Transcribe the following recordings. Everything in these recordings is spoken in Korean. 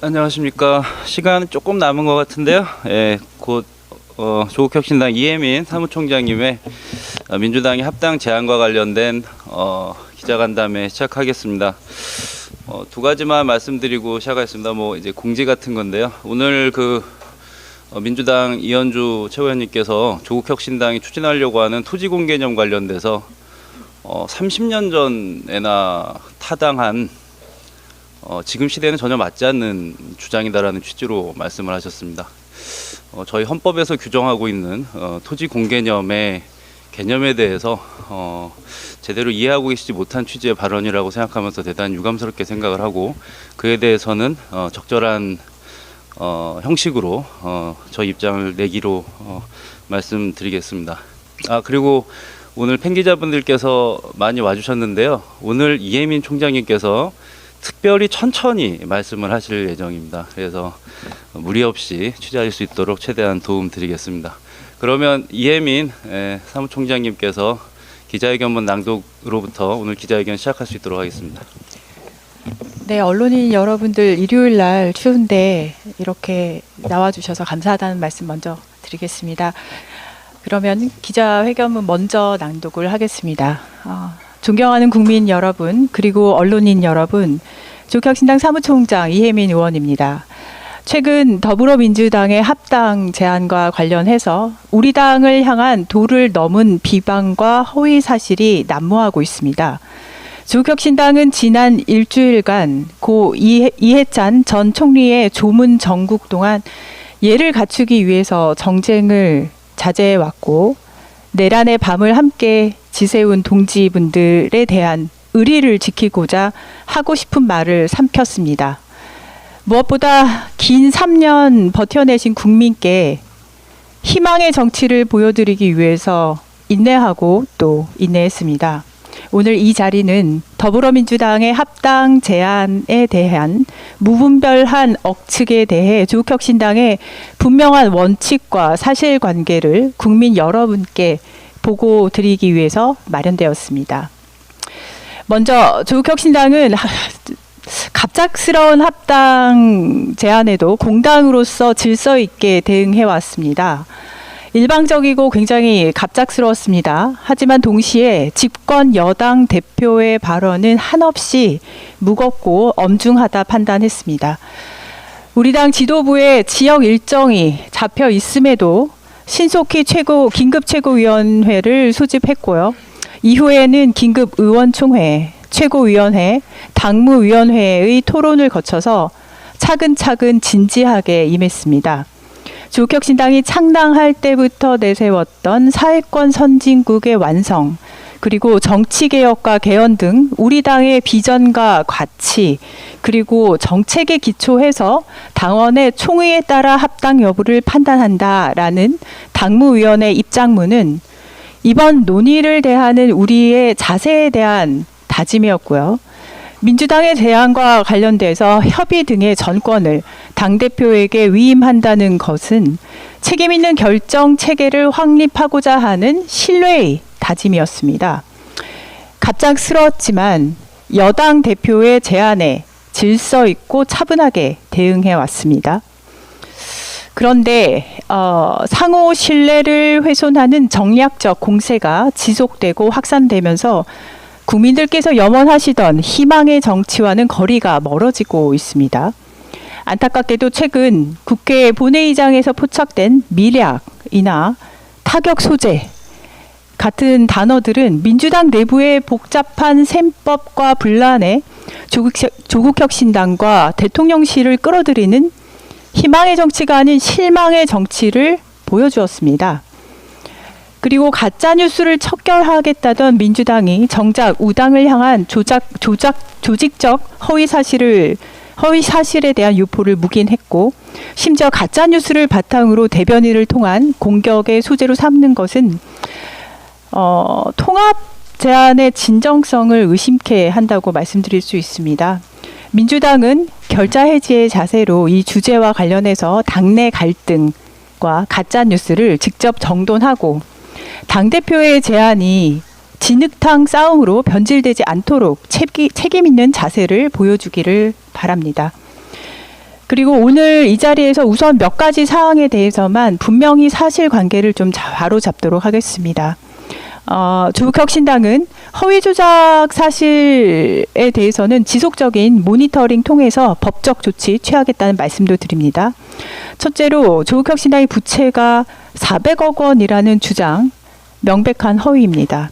안녕하십니까. 시간 조금 남은 것 같은데요. 예, 곧 어, 조국혁신당 이혜민 사무총장님의 어, 민주당의 합당 제안과 관련된 어, 기자간담회 시작하겠습니다. 어, 두 가지만 말씀드리고 시작하겠습니다. 뭐 이제 공지 같은 건데요. 오늘 그 어, 민주당 이현주 최고위원님께서 조국혁신당이 추진하려고 하는 토지공 개념 관련돼서 어, 30년 전에나 타당한 어, 지금 시대에는 전혀 맞지 않는 주장이다라는 취지로 말씀을 하셨습니다. 어, 저희 헌법에서 규정하고 있는 어, 토지 공개념의 개념에 대해서 어, 제대로 이해하고 계시지 못한 취지의 발언이라고 생각하면서 대단히 유감스럽게 생각을 하고 그에 대해서는 어, 적절한 어, 형식으로 어, 저희 입장을 내기로 어, 말씀드리겠습니다. 아 그리고 오늘 팬 기자분들께서 많이 와주셨는데요. 오늘 이혜민 총장님께서 특별히 천천히 말씀을 하실 예정입니다. 그래서 무리 없이 취재할 수 있도록 최대한 도움 드리겠습니다. 그러면 이혜민 에, 사무총장님께서 기자회견문 낭독으로부터 오늘 기자회견 시작할 수 있도록 하겠습니다. 네, 언론인 여러분들 일요일 날 추운데 이렇게 나와주셔서 감사하다는 말씀 먼저 드리겠습니다. 그러면 기자회견문 먼저 낭독을 하겠습니다. 어, 존경하는 국민 여러분 그리고 언론인 여러분, 조국혁신당 사무총장 이혜민 의원입니다. 최근 더불어민주당의 합당 제안과 관련해서 우리 당을 향한 도를 넘은 비방과 허위 사실이 난무하고 있습니다. 조국혁신당은 지난 일주일간 고 이해, 이해찬 전 총리의 조문 정국 동안 예를 갖추기 위해서 정쟁을 자제해 왔고 내란의 밤을 함께 지새운 동지분들에 대한 의리를 지키고자 하고 싶은 말을 삼켰습니다. 무엇보다 긴 3년 버텨내신 국민께 희망의 정치를 보여드리기 위해서 인내하고 또 인내했습니다. 오늘 이 자리는 더불어민주당의 합당 제안에 대한 무분별한 억측에 대해 조국혁신당의 분명한 원칙과 사실관계를 국민 여러분께 보고 드리기 위해서 마련되었습니다. 먼저 조국혁신당은 하- 갑작스러운 합당 제안에도 공당으로서 질서 있게 대응해 왔습니다. 일방적이고 굉장히 갑작스러웠습니다. 하지만 동시에 집권 여당 대표의 발언은 한없이 무겁고 엄중하다 판단했습니다. 우리 당 지도부의 지역 일정이 잡혀 있음에도 신속히 최고 긴급 최고위원회를 소집했고요. 이후에는 긴급 의원총회, 최고위원회, 당무위원회의 토론을 거쳐서 차근차근 진지하게 임했습니다. 조국혁신당이 창당할 때부터 내세웠던 사회권 선진국의 완성, 그리고 정치 개혁과 개헌 등 우리 당의 비전과 가치, 그리고 정책에 기초해서 당원의 총의에 따라 합당 여부를 판단한다라는 당무위원회 입장문은 이번 논의를 대하는 우리의 자세에 대한 다짐이었고요. 민주당의 제안과 관련돼서 협의 등의 전권을 당대표에게 위임한다는 것은 책임 있는 결정 체계를 확립하고자 하는 신뢰의 다짐이었습니다. 갑작스러웠지만 여당 대표의 제안에 질서 있고 차분하게 대응해 왔습니다. 그런데 어, 상호 신뢰를 훼손하는 정략적 공세가 지속되고 확산되면서 국민들께서 염원하시던 희망의 정치와는 거리가 멀어지고 있습니다. 안타깝게도 최근 국회 본회의장에서 포착된 미략이나 타격 소재 단어들은 민주당 내부의 복잡한 셈법과 분란에 조국, 조국혁신당과 대통령실을 끌어들이는 희망의 정치가 아닌 실망의 정치를 보여주었습니다. 그리고 가짜 뉴스를 척결하겠다던 민주당이 정작 우당을 향한 조작 조작 조직적 허위 사실을 허위 사실에 대한 유포를 묵인했고 심지어 가짜 뉴스를 바탕으로 대변인을 통한 공격의 소재로 삼는 것은 어, 통합 제안의 진정성을 의심케 한다고 말씀드릴 수 있습니다. 민주당은 결자 해지의 자세로 이 주제와 관련해서 당내 갈등과 가짜 뉴스를 직접 정돈하고 당 대표의 제안이 진흙탕 싸움으로 변질되지 않도록 책임, 책임 있는 자세를 보여주기를 바랍니다. 그리고 오늘 이 자리에서 우선 몇 가지 사항에 대해서만 분명히 사실 관계를 좀 자- 바로 잡도록 하겠습니다. 어, 조국혁신당은 허위 조작 사실에 대해서는 지속적인 모니터링 통해서 법적 조치 취하겠다는 말씀도 드립니다. 첫째로 조국혁신당의 부채가 400억 원이라는 주장 명백한 허위입니다.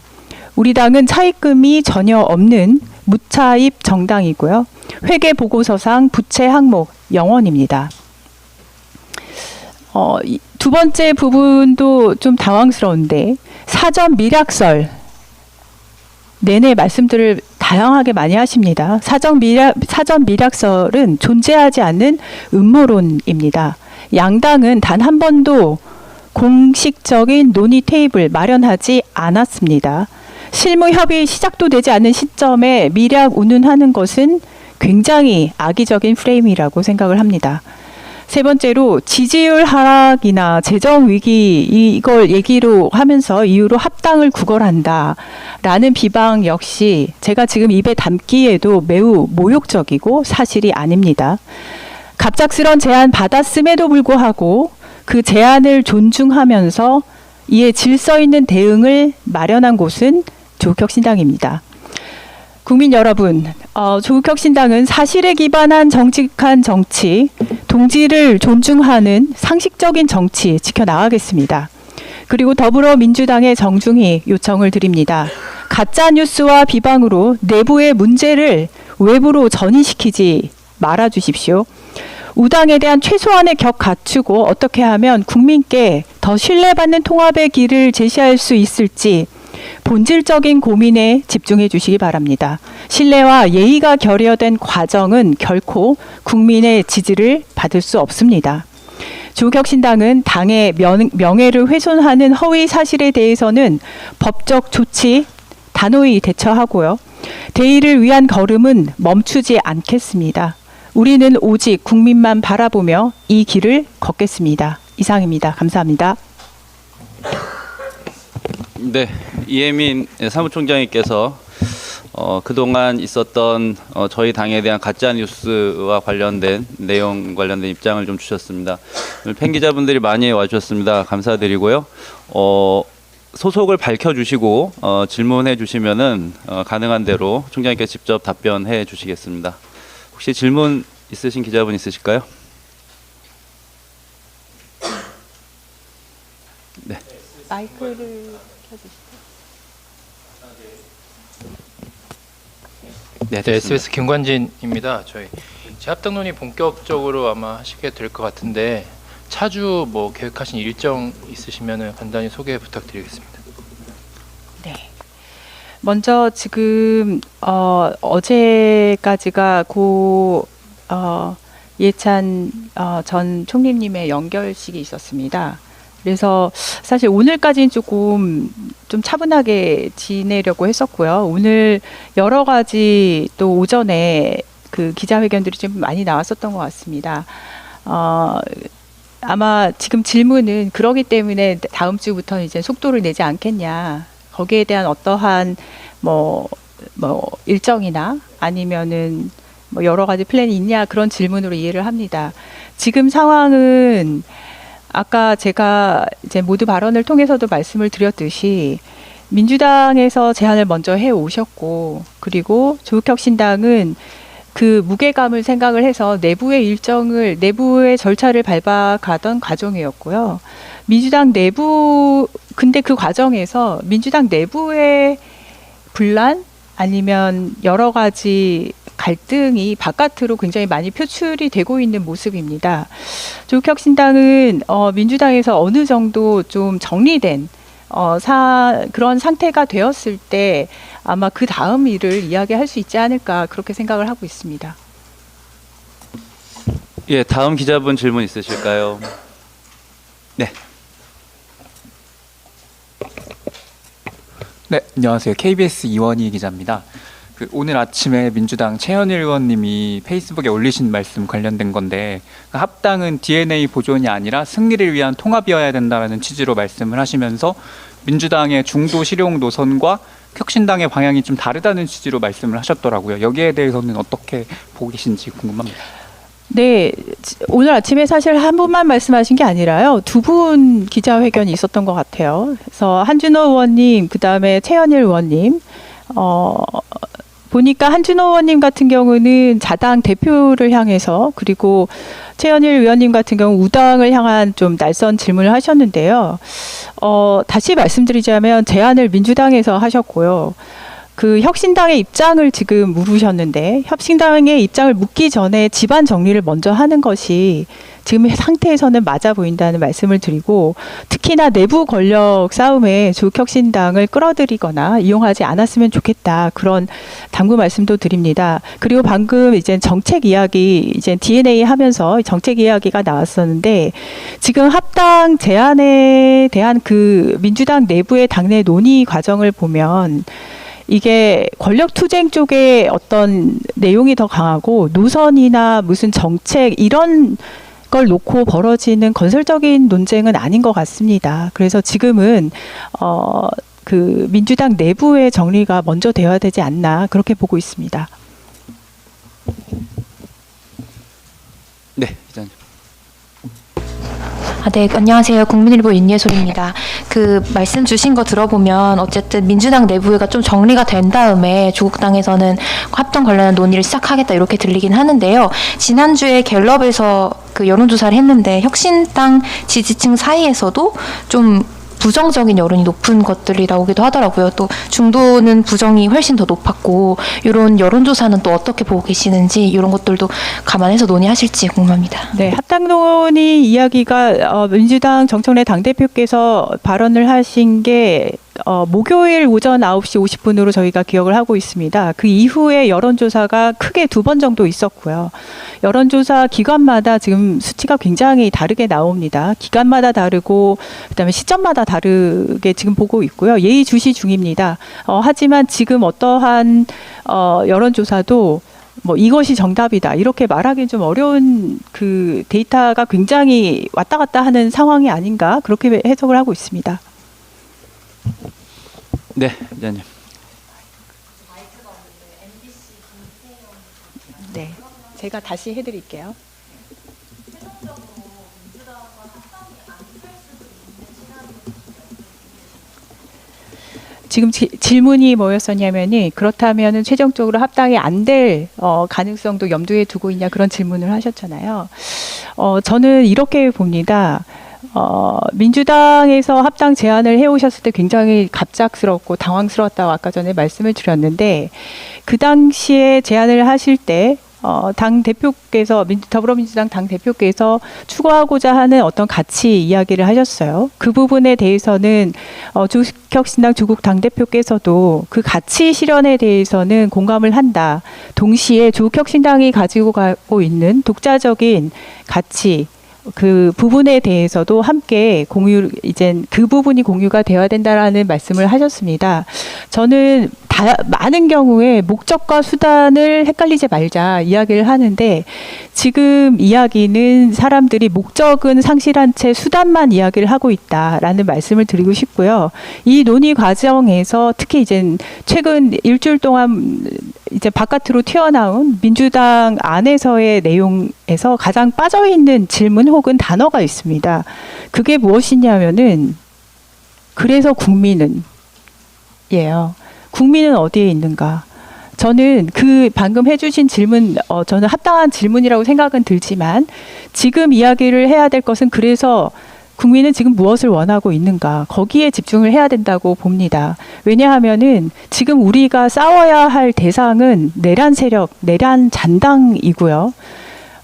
우리 당은 차입금이 전혀 없는 무차입 정당이고요. 회계 보고서상 부채 항목 0원입니다. 어, 이- 두 번째 부분도 좀 당황스러운데 사전 미략설 내내 말씀들을 다양하게 많이 하십니다. 사전 미략 사전 미략설은 존재하지 않는 음모론입니다. 양당은 단 한 번도 공식적인 논의 테이블 마련하지 않았습니다. 실무 협의 시작도 되지 않은 시점에 미략 운운하는 것은 굉장히 악의적인 프레임이라고 생각을 합니다. 세 번째로 지지율 하락이나 재정 위기 이- 이걸 얘기로 하면서 이유로 합당을 구걸한다라는 비방 역시 제가 지금 입에 담기에도 매우 모욕적이고 사실이 아닙니다. 갑작스런 제안 받았음에도 불구하고 그 제안을 존중하면서 이에 질서 있는 대응을 마련한 곳은 조국혁신당입니다. 국민 여러분, 어, 조국혁신당은 사실에 기반한 정직한 정치, 동지를 존중하는 상식적인 정치 지켜나가겠습니다. 그리고 더불어민주당의 정중히 요청을 드립니다. 가짜 뉴스와 비방으로 내부의 문제를 외부로 전이시키지 말아 주십시오. 우당에 대한 최소한의 격 갖추고 어떻게 하면 국민께 더 신뢰받는 통합의 길을 제시할 수 있을지 본질적인 고민에 집중해 주시기 바랍니다. 신뢰와 예의가 결여된 과정은 결코 국민의 지지를 받을 수 없습니다. 조국혁신당은 당의 명, 명예를 훼손하는 허위 사실에 대해서는 법적 조치 단호히 대처하고요. 대의를 위한 걸음은 멈추지 않겠습니다. 우리는 오직 국민만 바라보며 이 길을 걷겠습니다. 이상입니다. 감사합니다. 네, 이혜민 사무총장님께서 어, 그동안 있었던 어, 저희 당에 대한 가짜 뉴스와 관련된 내용 관련된 입장을 좀 주셨습니다. 팬 기자분들이 많이 와주셨습니다. 감사드리고요. 어, 소속을 밝혀주시고 어, 질문해 주시면은 어, 가능한 대로 총장님께 직접 답변해 주시겠습니다. 혹시 질문 있으신 기자분 있으실까요? 마이크를 켜주시죠. 네, 네. SBS 김관진입니다. 저희 재합당론이 본격적으로 아마 하시게 될 것 같은데 차주 뭐 계획하신 일정 있으시면은 간단히 소개 부탁드리겠습니다. 네. 먼저 지금 어, 어제까지가 고 어, 예찬 어, 전 총리님의 연결식이 있었습니다. 그래서 사실 오늘까지는 조금 좀 차분하게 지내려고 했었고요. 오늘 여러 가지 또 오전에 그 기자회견들이 좀 많이 나왔었던 것 같습니다. 어, 아마 지금 질문은 그러기 때문에 다음 주부터 이제 속도를 내지 않겠냐. 거기에 대한 어떠한 뭐, 뭐 일정이나 아니면은 뭐 여러 가지 플랜이 있냐 그런 질문으로 이해를 합니다. 지금 상황은 아까 제가 이제 모두 발언을 통해서도 말씀을 드렸듯이 민주당에서 제안을 먼저 해 오셨고 그리고 조국혁신당은 그 무게감을 생각을 해서 내부의 일정을 내부의 절차를 밟아가던 과정이었고요. 민주당 내부 근데 그 과정에서 민주당 내부의 분란 아니면 여러 가지 갈등이 바깥으로 굉장히 많이 표출이 되고 있는 모습입니다. 조국혁신당은 어, 민주당에서 어느 정도 좀 정리된 어, 사, 그런 상태가 되었을 때 아마 그 다음 일을 이야기할 수 있지 않을까 그렇게 생각을 하고 있습니다. 예, 다음 기자분 질문 있으실까요? 네. 네, 안녕하세요. KBS 이원희 기자입니다. 그 오늘 아침에 민주당 최현일 의원님이 페이스북에 올리신 말씀 관련된 건데 그 합당은 DNA 보존이 아니라 승리를 위한 통합이어야 된다라는 취지로 말씀을 하시면서 민주당의 중도 실용 노선과 혁신당의 방향이 좀 다르다는 취지로 말씀을 하셨더라고요. 여기에 대해서는 어떻게 보고 계신지 궁금합니다. 네, 지- 오늘 아침에 사실 한 분만 말씀하신 게 아니라요. 두 분 기자회견이 있었던 것 같아요. 그래서 한준호 의원님, 그 다음에 최현일 의원님, 어, 보니까 한준호 의원님 같은 경우는 자당 대표를 향해서 그리고 최현일 의원님 같은 경우 우당을 향한 좀 날선 질문을 하셨는데요. 어, 다시 말씀드리자면 제안을 민주당에서 하셨고요. 그 혁신당의 입장을 지금 물으셨는데 혁신당의 입장을 묻기 전에 집안 정리를 먼저 하는 것이 지금 상태에서는 맞아 보인다는 말씀을 드리고 특히나 내부 권력 싸움에 조국혁신당을 끌어들이거나 이용하지 않았으면 좋겠다 그런 당부 말씀도 드립니다. 그리고 방금 이제 정책 이야기 이제 DNA 하면서 정책 이야기가 나왔었는데 지금 합당 제안에 대한 그 민주당 내부의 당내 논의 과정을 보면 이게 권력 투쟁 쪽에 어떤 내용이 더 강하고 노선이나 무슨 정책 이런 걸 놓고 벌어지는 건설적인 논쟁은 아닌 것 같습니다. 그래서 지금은 어, 그 민주당 내부의 정리가 먼저 되어야 되지 않나 그렇게 보고 있습니다. 네, 기자님. 아, 네, 안녕하세요. 국민일보 윤예솔입니다. 그 말씀 주신 거 들어보면 어쨌든 민주당 내부가 좀 정리가 된 다음에 조국당에서는 합동 관련한 논의를 시작하겠다 이렇게 들리긴 하는데요. 지난주에 갤럽에서 그 여론조사를 했는데 혁신당 지지층 사이에서도 좀 부정적인 여론이 높은 것들이 나오기도 하더라고요. 또 중도는 부정이 훨씬 더 높았고 이런 여론조사는 또 어떻게 보고 계시는지 이런 것들도 감안해서 논의하실지 궁금합니다. 네, 합당 논의 이야기가 어, 민주당 정청래 당대표께서 발언을 하신 게 어, 목요일 오전 9시 50분으로 저희가 기억을 하고 있습니다. 그 이후에 여론조사가 크게 두 번 정도 있었고요. 여론조사 기관마다 지금 수치가 굉장히 다르게 나옵니다. 기관마다 다르고 그다음에 시점마다 다르게 지금 보고 있고요. 예의 주시 중입니다. 어, 하지만 지금 어떠한 어, 여론조사도 뭐 이것이 정답이다 이렇게 말하기 좀 어려운 그 데이터가 굉장히 왔다 갔다 하는 상황이 아닌가 그렇게 해석을 하고 있습니다. 네, 기자님. 네, 제가 다시 해드릴게요. 지금 지- 질문이 뭐였었냐면이 그렇다면은 최종적으로 합당이 안될 어, 가능성도 염두에 두고 있냐 그런 질문을 하셨잖아요. 어, 저는 이렇게 봅니다. 어, 민주당에서 합당 제안을 해오셨을 때 굉장히 갑작스럽고 당황스러웠다고 아까 전에 말씀을 드렸는데 그 당시에 제안을 하실 때 어, 당 대표께서 민, 더불어민주당 당 대표께서 추구하고자 하는 어떤 가치 이야기를 하셨어요. 그 부분에 대해서는 어, 조국혁신당 조국 당 대표께서도 그 가치 실현에 대해서는 공감을 한다. 동시에 조국혁신당이 가지고 가고 있는 독자적인 가치 그 부분에 대해서도 함께 공유 이젠 그 부분이 공유가 되어야 된다라는 말씀을 하셨습니다. 저는 다, 많은 경우에 목적과 수단을 헷갈리지 말자 이야기를 하는데 지금 이야기는 사람들이 목적은 상실한 채 수단만 이야기를 하고 있다라는 말씀을 드리고 싶고요. 이 논의 과정에서 특히 이제 최근 일주일 동안 이제 바깥으로 튀어나온 민주당 안에서의 내용에서 가장 빠져 있는 질문 혹은 단어가 있습니다. 그게 무엇이냐면은 그래서 국민은 예요. 국민은 어디에 있는가? 저는 그 방금 해주신 질문, 어, 저는 합당한 질문이라고 생각은 들지만 지금 이야기를 해야 될 것은 그래서 국민은 지금 무엇을 원하고 있는가 거기에 집중을 해야 된다고 봅니다. 왜냐하면은 지금 우리가 싸워야 할 대상은 내란 세력, 내란 잔당이고요.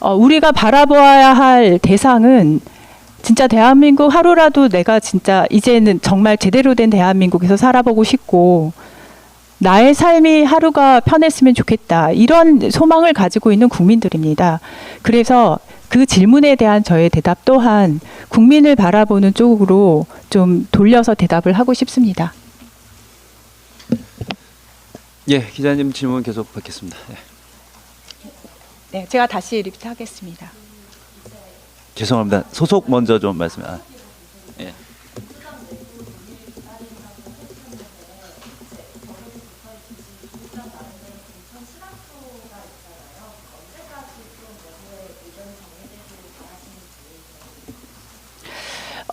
어, 우리가 바라보아야 할 대상은 진짜 대한민국 하루라도 내가 진짜 이제는 정말 제대로 된 대한민국에서 살아보고 싶고 나의 삶이 하루가 편했으면 좋겠다. 이런 소망을 가지고 있는 국민들입니다. 그래서 그 질문에 대한 저의 대답 또한 국민을 바라보는 쪽으로 좀 돌려서 대답을 하고 싶습니다. 예, 기자님 질문 계속 받겠습니다. 네. 네, 제가 다시 리프트하겠습니다. 죄송합니다. 소속 먼저 좀 말씀. 아. 예.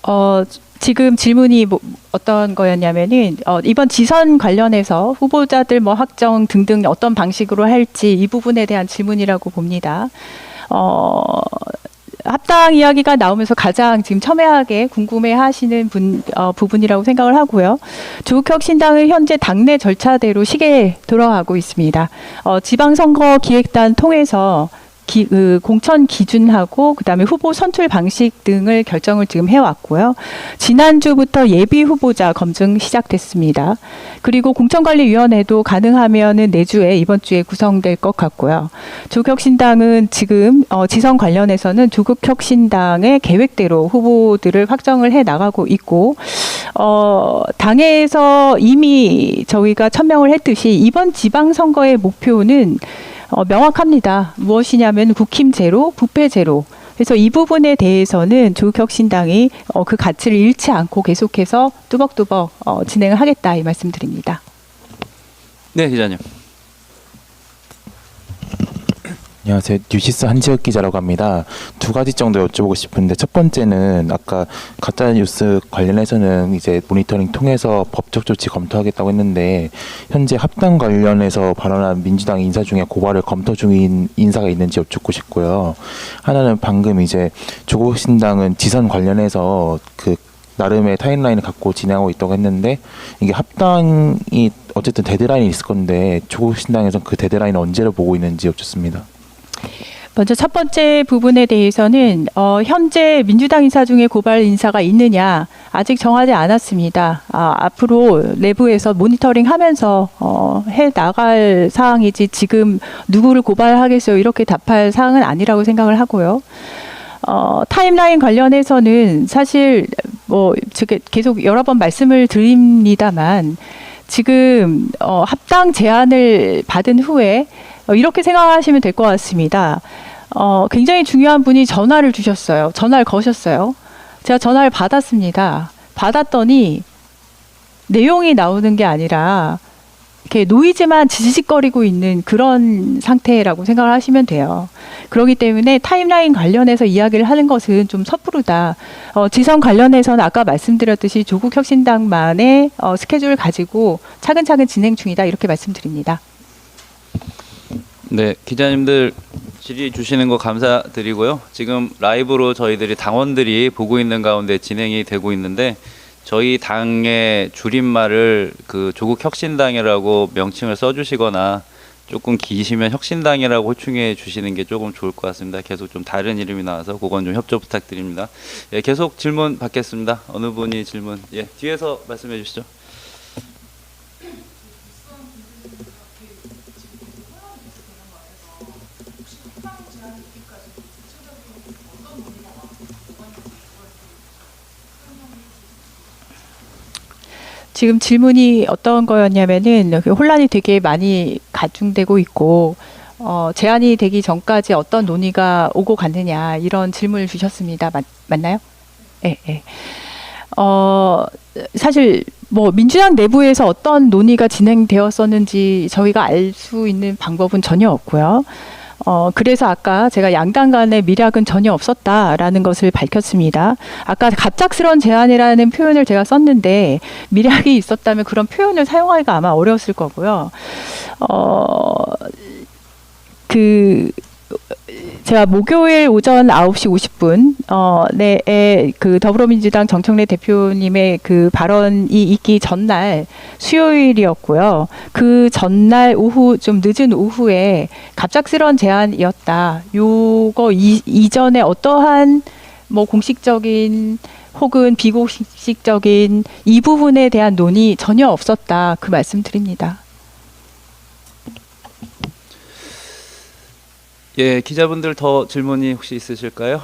어, 지금 질문이 뭐, 어떤 거였냐면은 어, 이번 지선 관련해서 후보자들 뭐 확정 등등 어떤 방식으로 할지 이 부분에 대한 질문이라고 봅니다. 어, 합당 이야기가 나오면서 가장 지금 첨예하게 궁금해하시는 분 어, 부분이라고 생각을 하고요. 조국혁 신당은 현재 당내 절차대로 시계에 돌아가고 있습니다. 어, 지방선거 기획단 통해서 기, 그 공천 기준하고 그다음에 후보 선출 방식 등을 결정을 지금 해왔고요. 지난주부터 예비 후보자 검증 시작됐습니다. 그리고 공천관리위원회도 가능하면은 내주에 이번 주에 구성될 것 같고요. 조국혁신당은 지금 어, 지선 관련해서는 조국혁신당의 계획대로 후보들을 확정을 해 나가고 있고 어, 당에서 이미 저희가 천명을 했듯이 이번 지방선거의 목표는 어, 명확합니다. 무엇이냐면 국힘 제로, 부패 제로. 그래서 이 부분에 대해서는 조국혁신당이 어, 그 가치를 잃지 않고 계속해서 뚜벅뚜벅 어, 진행을 하겠다 이 말씀드립니다. 네, 기자님. 안녕하세요. 뉴시스 한지혁 기자라고 합니다. 두 가지 정도 여쭤보고 싶은데 첫 번째는 아까 가짜 뉴스 관련해서는 이제 모니터링 통해서 법적 조치 검토하겠다고 했는데 현재 합당 관련해서 발언한 민주당 인사 중에 고발을 검토 중인 인사가 있는지 여쭙고 싶고요. 하나는 방금 이제 조국 신당은 지선 관련해서 그 나름의 타임라인을 갖고 진행하고 있다고 했는데 이게 합당이 어쨌든 데드라인이 있을 건데 조국 신당에서 그 데드라인 언제를 보고 있는지 여쭙습니다. 먼저 첫 번째 부분에 대해서는 어, 현재 민주당 인사 중에 고발 인사가 있느냐 아직 정하지 않았습니다. 아, 앞으로 내부에서 모니터링하면서 어, 해 나갈 사항이지 지금 누구를 고발하겠어요 이렇게 답할 사항은 아니라고 생각을 하고요. 어, 타임라인 관련해서는 사실 뭐 계속 여러 번 말씀을 드립니다만 지금 어, 합당 제안을 받은 후에 어, 이렇게 생각하시면 될 것 같습니다. 어, 굉장히 중요한 분이 전화를 주셨어요. 전화를 거셨어요. 제가 전화를 받았습니다. 받았더니 내용이 나오는 게 아니라 이렇게 노이즈만 지지직거리고 있는 그런 상태라고 생각을 하시면 돼요. 그렇기 때문에 타임라인 관련해서 이야기를 하는 것은 좀 섣부르다. 어, 지선 관련해서는 아까 말씀드렸듯이 조국 혁신당만의 어, 스케줄을 가지고 차근차근 진행 중이다 이렇게 말씀드립니다. 네, 기자님들 질의 주시는 거 감사드리고요. 지금 라이브로 저희들이 당원들이 보고 있는 가운데 진행이 되고 있는데 저희 당의 줄임말을 그 조국 혁신당이라고 명칭을 써주시거나 조금 기시면 혁신당이라고 호칭해 주시는 게 조금 좋을 것 같습니다. 계속 좀 다른 이름이 나와서 그건 좀 협조 부탁드립니다. 예, 계속 질문 받겠습니다. 어느 분이 질문? 예, 뒤에서 말씀해 주시죠. 지금 질문이 어떤 거였냐면은 그 혼란이 되게 많이 가중되고 있고 어, 제안이 되기 전까지 어떤 논의가 오고 갔느냐 이런 질문을 주셨습니다. 맞, 맞나요? 예, 예. 어, 사실 뭐 민주당 내부에서 어떤 논의가 진행되었었는지 저희가 알 수 있는 방법은 전혀 없고요. 어, 그래서 아까 제가 양당 간의 미략은 전혀 없었다라는 것을 밝혔습니다. 아까 갑작스러운 제안이라는 표현을 제가 썼는데 미략이 있었다면 그런 표현을 사용하기가 아마 어려웠을 거고요. 어, 그, 제가 목요일 오전 9시 50분, 어, 네, 그 더불어민주당 정청래 대표님의 그 발언이 있기 전날 수요일이었고요. 그 전날 오후, 좀 늦은 오후에 갑작스러운 제안이었다. 요거 이, 이전에 어떠한 뭐 공식적인 혹은 비공식적인 이 부분에 대한 논의 전혀 없었다. 그 말씀 드립니다. 예, 기자분들 더 질문이 혹시 있으실까요?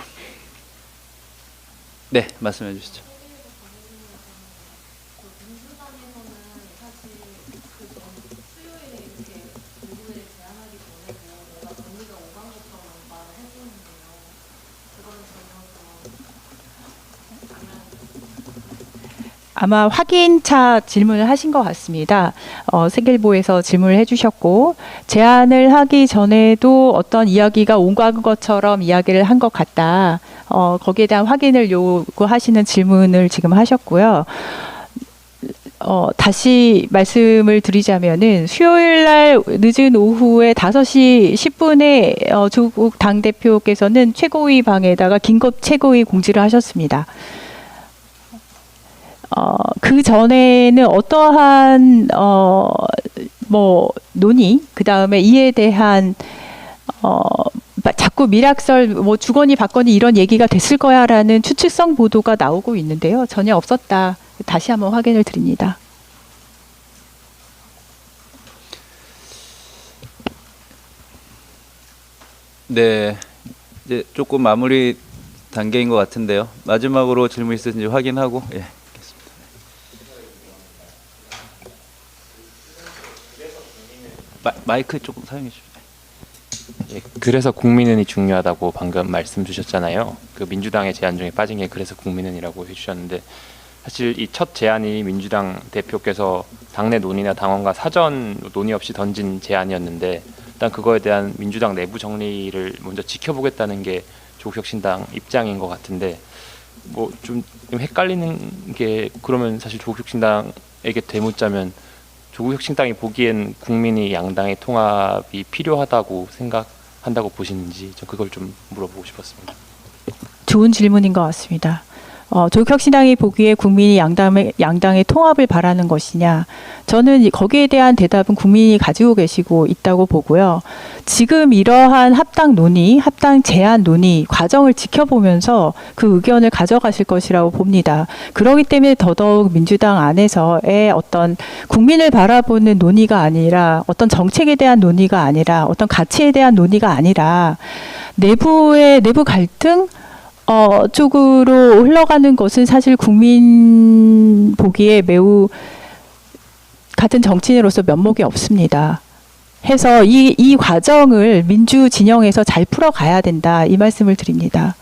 네, 말씀해 주시죠. 아마 확인차 질문을 하신 것 같습니다. 어, 세계일보에서 질문을 해주셨고 제안을 하기 전에도 어떤 이야기가 온갖 것처럼 이야기를 한 것 같다. 어, 거기에 대한 확인을 요구하시는 질문을 지금 하셨고요. 어, 다시 말씀을 드리자면은 수요일 날 늦은 오후에 5시 10분에 어, 조국 당대표께서는 최고위 방에다가 긴급 최고위 공지를 하셨습니다. 어, 그 전에는 어떠한 어, 뭐 논의, 그 다음에 이에 대한 어, 마- 자꾸 미락설, 뭐 주거니 받거니 이런 얘기가 됐을 거야라는 추측성 보도가 나오고 있는데요. 전혀 없었다. 다시 한번 확인을 드립니다. 네, 이제 조금 마무리 단계인 것 같은데요. 마지막으로 질문 있으신지 확인하고 예. 알겠습니다. 마, 마이크 조금 사용해 주시죠. 예, 그래서 국민은이 중요하다고 방금 말씀 주셨잖아요. 그 민주당의 제안 중에 빠진 게 그래서 국민은이라고 해주셨는데 사실 이 첫 제안이 민주당 대표께서 당내 논의나 당원과 사전 논의 없이 던진 제안이었는데 일단 그거에 대한 민주당 내부 정리를 먼저 지켜보겠다는 게 조국혁신당 입장인 것 같은데 뭐 좀 헷갈리는 게 그러면 사실 조국혁신당에게 되묻자면 조국혁신당이 보기엔 국민이 양당의 통합이 필요하다고 생각한다고 보시는지 저 그걸 좀 물어보고 싶었습니다. 좋은 질문인 것 같습니다. 어, 조국혁신당이 보기에 국민이 양당의, 양당의 통합을 바라는 것이냐. 저는 이- 거기에 대한 대답은 국민이 가지고 계시고 있다고 보고요. 지금 이러한 합당 논의, 합당 제안 논의 과정을 지켜보면서 그 의견을 가져가실 것이라고 봅니다. 그러기 때문에 더더욱 민주당 안에서의 어떤 국민을 바라보는 논의가 아니라 어떤 정책에 대한 논의가 아니라 어떤 가치에 대한 논의가 아니라 내부의 내부 갈등 어, 쪽으로 흘러가는 것은 사실 국민 보기에 매우 같은 정치인으로서 면목이 없습니다. 해서 이, 이 과정을 민주 진영에서 잘 풀어가야 된다. 이 말씀을 드립니다.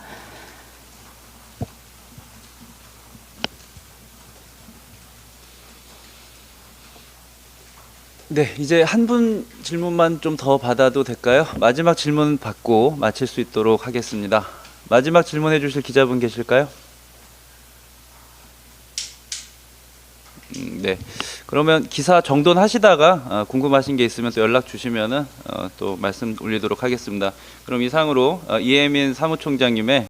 네, 이제 한 분 질문만 좀 더 받아도 될까요? 마지막 질문 받고 마칠 수 있도록 하겠습니다. 마지막 질문해 주실 기자분 계실까요? 음, 네. 그러면 기사 정돈하시다가 어, 궁금하신 게 있으면 또 연락 주시면은 어, 또 말씀 올리도록 하겠습니다. 그럼 이상으로 어, 이혜민 사무총장님의